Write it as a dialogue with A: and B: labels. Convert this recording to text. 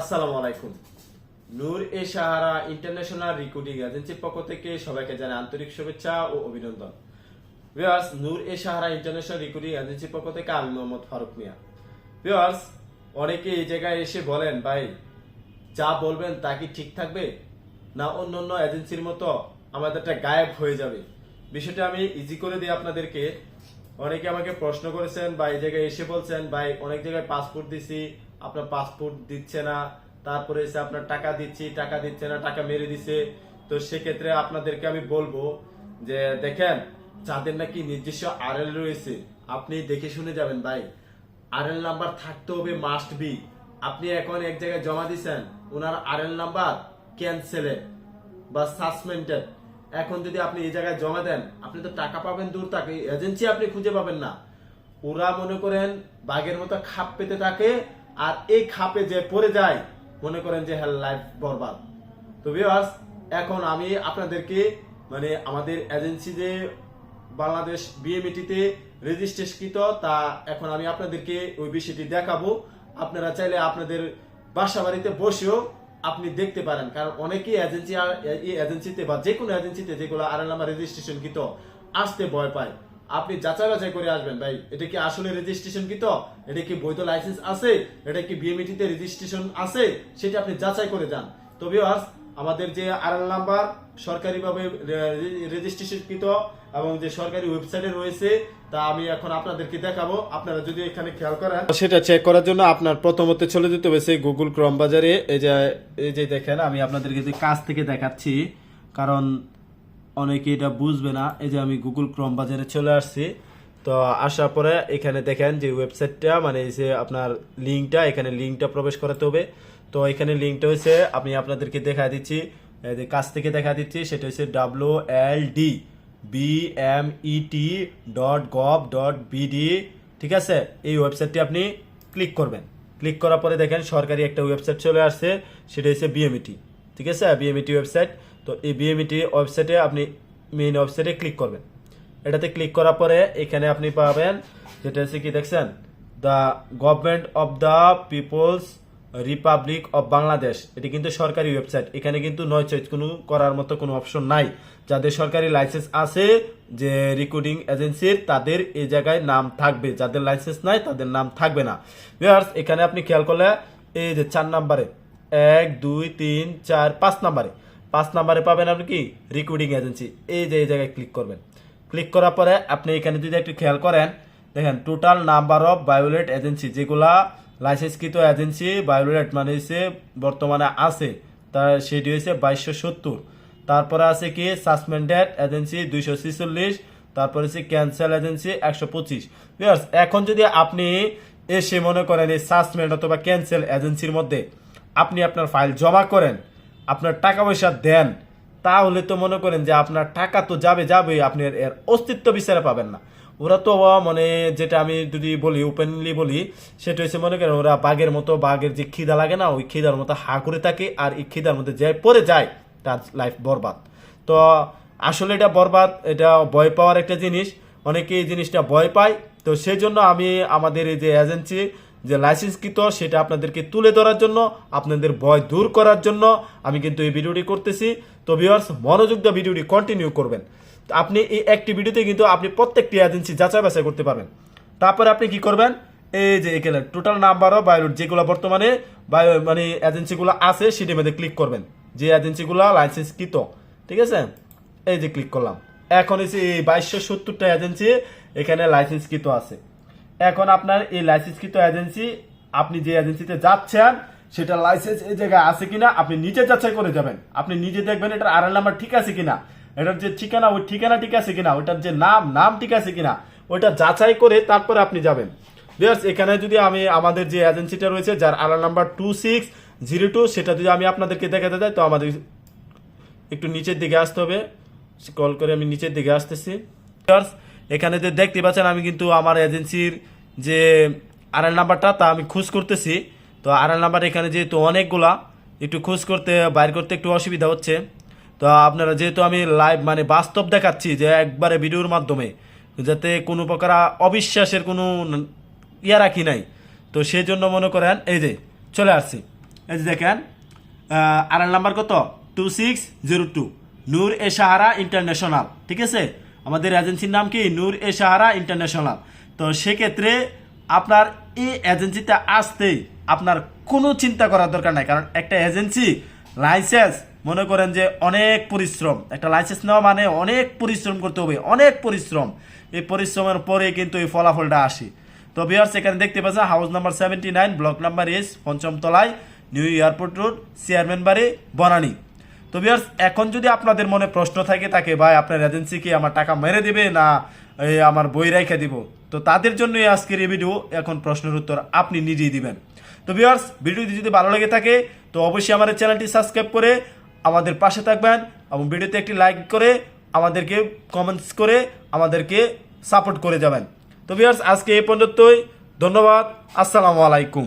A: আসসালামু আলাইকুম। Noor e Sahara international recruiting এজেন্সির পক্ষ থেকে সবাইকে জানাই আন্তরিক শুভেচ্ছা ও অভিনন্দন। Viewers, Noor e Sahara international recruiting এজেন্সির পক্ষ থেকে আমি মোহাম্মদ ফারুক মিয়া। ভিউয়ার্স, অনেকে এই জায়গায় এসে বলেন, ভাই, যা বলবেন তা কি ঠিক থাকবে? না অন্য অন্য এজেন্সির মতো আমাদেরটা গায়েব হয়ে যাবে? বিষয়টা আমি ইজি করে দিই আপনাদেরকে। অনেকে আমাকে প্রশ্ন করেছেন বা এই জায়গায় এসে বলছেন, ভাই, অনেক জায়গায় পাসপোর্ট দিছি আপনার পাসপোর্ট দিচ্ছে না, তারপরে এসে আপনার টাকা দিচ্ছি, টাকা দিচ্ছে না, টাকা মেরে দিছে। তো সেক্ষেত্রে আপনাদেরকে আমি বলব যে, দেখেন, যাদের নাকি নিজস্ব আরএল রয়েছে, আপনি দেখে শুনে যাবেন ভাই। আরএল নাম্বার থাকতে হবে মাস্ট বি আপনি এখন এক জায়গায় জমা দিছেন, ওনার আরএল নাম্বার ক্যান্সেলেড বা সাসপেন্ডেড এখন যদি আপনি এই জায়গায় জমা দেন, আপনি তো টাকা পাবেন দূর থাকে এজেন্সি আপনি খুঁজে পাবেন না। ওরা মনে করেন, বাঘের মতো খাপ পেতে থাকে আর এই খাপে যে পড়ে যায়, মনে করেন যে হ্যাঁ লাইফ বরবাদ। তো ভিউয়ার্স এখন আমি আপনাদেরকে মানে আমাদের এজেন্সি যে বাংলাদেশ বিএমইটিতে রেজিস্ট্রেশনকৃত তা এখন আমি আপনাদেরকে ওই বিষয়টি দেখাবো। আপনারা চাইলে আপনাদের বাসা বাড়িতে বসেও আপনি দেখতে পারেন, কারণ অনেকেই এজেন্সি এজেন্সিতে বা যে কোনো এজেন্সিতে যেগুলো আর নাম্বার রেজিস্ট্রেশন কৃত আসতে ভয় পায়। আপনি যাচাই বাছাই করে আসবেন। ভাই, এটা কি আসলে রেজিস্ট্রেশন কৃত এটা কি বৈধ লাইসেন্স আছে? এটা কি বিএমইটিতে রেজিস্ট্রেশন আছে? সেটা আপনি যাচাই করে যান। তো আমাদের যে আর নাম্বার সরকারিভাবে রেজিস্ট্রেশনকৃত এবং যে সরকারি ওয়েবসাইটে রয়েছে, তা আমি এখন আপনাদেরকে দেখাবো। আপনারা যদি এখানে খেয়াল করেন, সেটা চেক করার জন্য আপনার প্রথমত চলে যেতে হবে সেই গুগল ক্রম বাজারে। এই যে এই যে দেখেন, আমি আপনাদেরকে যে কাছ থেকে দেখাচ্ছি, কারণ অনেকে এটা বুঝবে না। এই যে আমি গুগল ক্রম বাজারে চলে আসছি। তো আসার পরে এখানে দেখেন যে ওয়েবসাইটটা মানে এই যে আপনার লিঙ্কটা এখানে লিঙ্কটা প্রবেশ করাতে হবে। তো এখানে লিঙ্কটা হচ্ছে আমি আপনাদেরকে দেখা দিচ্ছি। যে কাছ থেকে দেখা দিচ্ছি, সেটা হচ্ছে W L D B M E T dot gov dot BD ঠিক আছে? এই ওয়েবসাইটটি আপনি ক্লিক করবেন। ক্লিক করার পরে দেখেন সরকারি একটা ওয়েবসাইট চলে আসছে, সেটা হচ্ছে বিএমইটি ঠিক আছে? বিএমইটি ওয়েবসাইট তো এই বিএমইটি ওয়েবসাইটে আপনি মেইন ওয়েবসাইটে ক্লিক করবেন। এটাতে ক্লিক করার পরে এখানে আপনি পাবেন যেটা হচ্ছে কি দেখছেন? The Government of the People's Republic of Bangladesh এটি কিন্তু সরকারি ওয়েবসাইট এখানে কিন্তু নয় চয়েস কোনো করার মতো কোনো অপশন নাই। যাদের সরকারি লাইসেন্স আছে যে রিক্রুটিং এজেন্সির তাদের এই জায়গায় নাম থাকবে। যাদের লাইসেন্স নাই, তাদের নাম থাকবে না। ভিউয়ার্স এখানে আপনি খেয়াল করলে এই যে চার নাম্বারে এক, দুই, তিন, চার, পাঁচ নাম্বারে পাঁচ নাম্বারে পাবেন আপনি কি? রিক্রুটিং এজেন্সি এই যে, এই জায়গায় ক্লিক করবেন। ক্লিক করার পরে আপনি এখানে যদি একটু খেয়াল করেন, দেখেন total number of violet agency যেগুলা লাইসেন্সকৃত এজেন্সি বায়োলেট মানে হচ্ছে বর্তমানে আছে, তার সেটি হয়েছে বাইশশো সত্তর। তারপরে আছে কি? সাসপেন্ডেড এজেন্সি দুইশো ছিচল্লিশ, তারপরে হচ্ছে ক্যান্সেল এজেন্সি একশো পঁচিশ। এখন যদি আপনি এসে মনে করেন এই সাসপেন্ড অথবা ক্যান্সেল এজেন্সির মধ্যে আপনি আপনার ফাইল জমা করেন আপনার টাকা পয়সা দেন, তাহলে তো মনে করেন যে আপনার টাকা তো যাবে যাবে আপনি এর অস্তিত্ব বিচারে পাবেন না। ওরা তো মানে যেটা আমি যদি বলি ওপেনলি বলি, সেটা হচ্ছে মনে করেন ওরা বাঘের মতো, বাঘের যে খিদা লাগে না, ওই খিদার মতো হা করে থাকে, আর এই খিদার মধ্যে যে পরে যায়, তার লাইফ বরবাদ। তো আসলে এটা বরবাদ, এটা ভয় পাওয়ার একটা জিনিস অনেকে এই জিনিসটা ভয় পায়। তো সেই জন্য আমি আমাদের এই যে এজেন্সি যে লাইসেন্সকৃত, সেটা আপনাদেরকে তুলে ধরার জন্য, আপনাদের ভয় দূর করার জন্য আমি কিন্তু এই ভিডিওটি করতেছি। তো ভিউয়ার্স মনোযোগ দিয়ে ভিডিওটি কন্টিনিউ করবেন। আপনি এই একটি ভিডিওতে কিন্তু আপনি প্রত্যেকটি এজেন্সি যাচাই বাছাই করতে পারবেন। তারপরে আপনি কি করবেন? এই যে এখানে টোটাল নাম্বার অফ বায়োলুট যেগুলো বর্তমানে বায়ো মানে এজেন্সিগুলো আছে, সেটির মধ্যে ক্লিক করবেন। যে এজেন্সিগুলো লাইসেন্সকৃত, ঠিক আছে? এই যে ক্লিক করলাম। এখন এসে এই বাইশশো সত্তরটা এজেন্সি এখানে লাইসেন্সকৃত আছে। এখন আপনার এই লাইসেন্সকৃত এজেন্সি আপনি যে এজেন্সিতে যাচ্ছেন, সেটা লাইসেন্স এই জায়গায় আছে কিনা, আপনি নিজে যাচাই করে যাবেন। আপনি নিজে দেখবেন এটার আর নাম্বার ঠিক আছে কিনা, এটার যে ঠিকানা, ওই ঠিকানা ঠিক আছে কিনা ওইটার যে নাম নাম ঠিক আছে কিনা, ওইটা যাচাই করে তারপরে আপনি যাবেন। এখানে যদি আমি আমাদের যে এজেন্সিটা রয়েছে, যার আর number two six zero two সেটা যদি আমি আপনাদেরকে দেখাতে যাই তো আমাদের একটু নিচের দিকে আসতে হবে। কল করে আমি নিচের দিকে আসতেছি। এখানে যে দেখতে পাচ্ছেন, আমি কিন্তু আমার এজেন্সির যে আর নাম্বারটা তা আমি খোঁজ করতেছি। তো আর নাম্বার এখানে যেহেতু অনেকগুলা, একটু খোঁজ করতে, বাইর করতে একটু অসুবিধা হচ্ছে। তো আপনারা যেহেতু আমি লাইভ মানে বাস্তব দেখাচ্ছি যে একবারে ভিডিওর মাধ্যমে, যাতে কোনো প্রকার অবিশ্বাসের কোনো ইয়া রাখি নাই। তো সেই জন্য মনে করেন, এই যে, চলে আসছি। এই যে দেখেন আর নাম্বার কত? Two six zero two Noor e Sahara International ঠিক আছে? আমাদের এজেন্সির নাম কি? নূর এ সাহারা ইন্টারন্যাশনাল। তো সেক্ষেত্রে আপনার এই এজেন্সিতে আসতেই আপনার কোনো চিন্তা করার দরকার নাই। কারণ একটা এজেন্সি লাইসেন্স, মনে করেন যে অনেক পরিশ্রম, একটা লাইসেন্স নেওয়া মানে অনেক পরিশ্রম করতে হবে, অনেক পরিশ্রম। এই পরিশ্রমের পরে কিন্তু এই ফলাফলটা আসে। তো বিহার্স এখানে দেখতে পাচ্ছেন house number seventy nine block number S পঞ্চম তলায় নিউ এয়ারপোর্ট রোড চেয়ারম্যান বাড়ি, বনানী। তো বিহার্স এখন যদি আপনাদের মনে প্রশ্ন থাকে, তাকে ভাই আপনার এজেন্সি কি আমার টাকা মেরে দিবে না আমার বই রেখে দিব? তো তাদের জন্য আজকের এই ভিডিও এখন প্রশ্নের উত্তর আপনি নিজেই দিবেন। তো ভিউয়ার্স ভিডিওটি যদি ভালো লেগে থাকে, তো অবশ্যই আমাদের চ্যানেলটি সাবস্ক্রাইব করে আমাদের পাশে থাকবেন এবং ভিডিওতে একটি লাইক করে আমাদেরকে কমেন্টস করে আমাদেরকে সাপোর্ট করে যাবেন। তো ভিউয়ার্স আজকে এই পর্যন্তই। ধন্যবাদ। আসসালামু আলাইকুম।